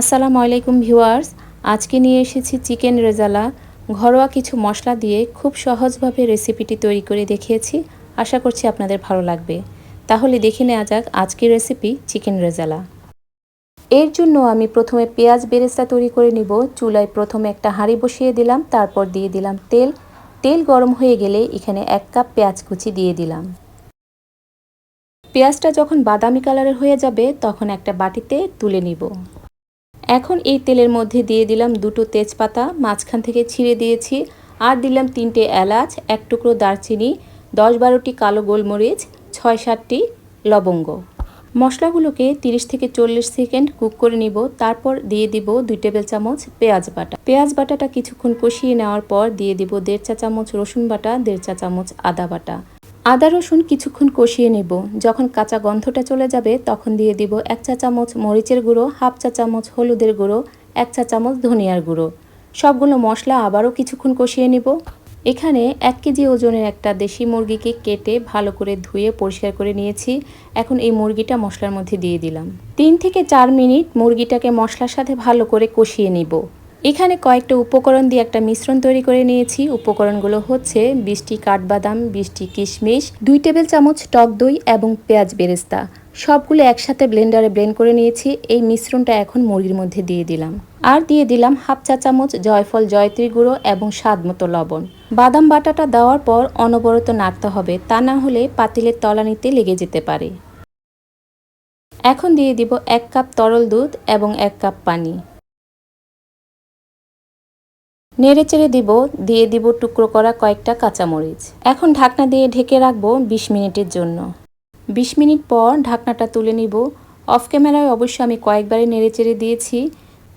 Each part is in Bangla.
আসসালামু আলাইকুম ভিউয়ার্স, আজকে নিয়ে এসেছি চিকেন রেজালা। ঘরোয়া কিছু মশলা দিয়ে খুব সহজভাবে রেসিপিটি তৈরি করে দেখিয়েছি। আশা করছি আপনাদের ভালো লাগবে। তাহলে দেখে নেওয়া যাক আজকের রেসিপি চিকেন রেজালা। এর জন্য আমি প্রথমে পেঁয়াজ বেরেস্তা তৈরি করে নিব। চুলায় প্রথমে একটা হাঁড়ি বসিয়ে দিলাম, তারপর দিয়ে দিলাম তেল। তেল গরম হয়ে গেলে এখানে এক কাপ পেঁয়াজ কুচি দিয়ে দিলাম। পেঁয়াজটা যখন বাদামি কালারের হয়ে যাবে, তখন একটা বাটিতে তুলে নিব। এখন এই তেলের মধ্যে দিয়ে দিলাম দুটো তেজপাতা, মাঝখান থেকে ছিঁড়ে দিয়েছি। আর দিলাম তিনটে এলাচ, এক টুকরো দারচিনি, দশ বারোটি কালো গোলমরিচ, ছয় সাতটি লবঙ্গ। মশলাগুলোকে 30 থেকে চল্লিশ সেকেন্ড কুক করে নিব। তারপর দিয়ে দিব দুই টেবিল চামচ পেঁয়াজ বাটা। পেঁয়াজ বাটাটা কিছুক্ষণ কষিয়ে নেওয়ার পর দিয়ে দিব দেড় চা চামচ রসুন বাটা, দেড় চা চামচ আদা বাটা। আদা রসুন কিছুক্ষণ কষিয়ে নেব। যখন কাঁচা গন্ধটা চলে যাবে, তখন দিয়ে দিব এক চা চামচ মরিচের গুঁড়ো, হাফ চা চামচ হলুদের গুঁড়ো, এক চা চামচ ধনিয়ার গুঁড়ো। সবগুলো মশলা আবারও কিছুক্ষণ কষিয়ে নেব। এখানে এক কেজি ওজনের একটা দেশি মুরগিকে কেটে ভালো করে ধুয়ে পরিষ্কার করে নিয়েছি। এখন এই মুরগিটা মশলার মধ্যে দিয়ে দিলাম। তিন থেকে চার মিনিট মুরগিটাকে মশলার সাথে ভালো করে কষিয়ে নিব। এখানে কয়েকটা উপকরণ দিয়ে একটা মিশ্রণ তৈরি করে নিয়েছি। উপকরণগুলো হচ্ছে বিশটি কাঠবাদাম, বিশটি কিশমিশ, দুই টেবিল চামচ টক দই এবং পেঁয়াজ বেরেস্তা। সবগুলো একসাথে ব্লেন্ডারে ব্লেন্ড করে নিয়েছি। এই মিশ্রণটা এখন মুরগির মধ্যে দিয়ে দিলাম। আর দিয়ে দিলাম হাফ চা চামচ জয়ফল জয়ত্রী গুঁড়ো এবং স্বাদ মতো লবণ। বাদাম বাটাটা দেওয়ার পর অনবরত নাড়তে হবে। তা না হলে পাতিলের তলানিতে লেগে যেতে পারে। এখন দিয়ে দিব এক কাপ তরল দুধ এবং এক কাপ পানি। নেড়ে চেড়ে দিব, দিয়ে দিব টুকরো করা কয়েকটা কাঁচামরিচ। এখন ঢাকনা দিয়ে ঢেকে রাখব বিশ মিনিটের জন্য। বিশ মিনিট পর ঢাকনাটা তুলে নিব। অফ ক্যামেরায় অবশ্য আমি কয়েকবারই নেড়ে চেড়ে দিয়েছি।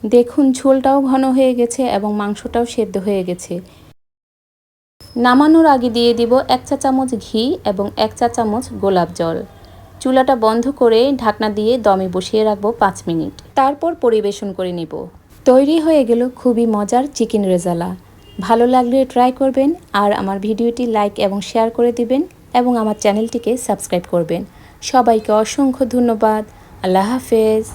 দেখুন, ঝোলটাও ঘন হয়ে গেছে এবং মাংসটাও সেদ্ধ হয়ে গেছে। নামানোর আগে দিয়ে দিব এক চা চামচ ঘি এবং এক চা চামচ গোলাপ জল। চুলাটা বন্ধ করে ঢাকনা দিয়ে দমে বসিয়ে রাখব পাঁচ মিনিট। তারপর পরিবেশন করে নিব। তৈরি হয়ে গেল খুবই মজার চিকেন রেজালা। ভালো লাগলে ট্রাই করবেন আর আমার ভিডিওটি লাইক এবং শেয়ার করে দিবেন এবং আমার চ্যানেলটিকে সাবস্ক্রাইব করবেন। সবাইকে অসংখ্য ধন্যবাদ। আল্লাহ হাফেজ।